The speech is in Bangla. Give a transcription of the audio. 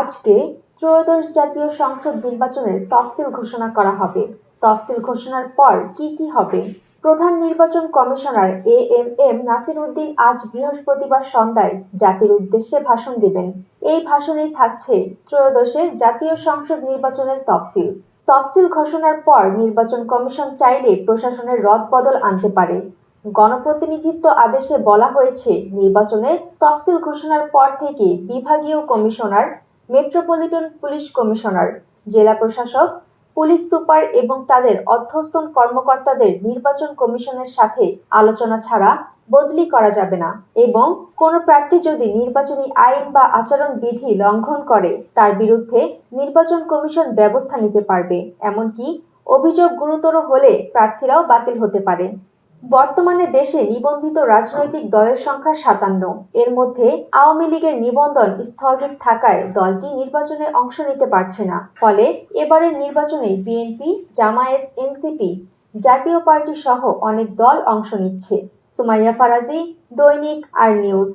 আজকে ত্রয়োদশ জাতীয় সংসদ নির্বাচনের তফসিল ঘোষণা করা হবে। তফসিল ঘোষণার পর কি কি হবে? প্রধান নির্বাচন commissioner A M M Nasir Uddin আজ বৃহস্পতিবার সন্ধ্যায় জাতির উদ্দেশ্যে ভাষণ দেবেন। এই ভাষণে থাকছে ত্রয়োদশের জাতীয় সংসদ নির্বাচনের তফসিল। তফসিল ঘোষণার পর নির্বাচন কমিশন চাইলে প্রশাসনের রদবদল আনতে পারে। গণপ্রতিনিধিত্ব আদেশে বলা হয়েছে, নির্বাচনের তফসিল ঘোষণার পর থেকে বিভাগীয় কমিশনার মেট্রোপলিটন পুলিশ কমিশনার, জেলা প্রশাসক, পুলিশ সুপার এবং তাদের অধ্যস্তন কর্মকর্তাদের নির্বাচন কমিশনের সাথে আলোচনা ছাড়া বদলি করা যাবে না এবং কোনো প্রার্থী যদি নির্বাচনী আইন বা আচরণ বিধি লঙ্ঘন করে, তার বিরুদ্ধে নির্বাচন কমিশন ব্যবস্থা নিতে পারবে। এমনকি অভিযোগ গুরুতর হলে প্রার্থীরাও বাতিল হতে পারে। বর্তমানে দেশে নিবন্ধিত রাজনৈতিক দলের সংখ্যা সাতান্ন। এর মধ্যে আওয়ামী লীগের নিবন্ধন স্থগিত থাকায় দলটি নির্বাচনে অংশ নিতে পারছে না। ফলে এবারের নির্বাচনে BNP, Jamaat, NCP Jatiya party সহ অনেক দল অংশ নিচ্ছে। সুমাইয়া ফারাজি, দৈনিক আর নিউজ।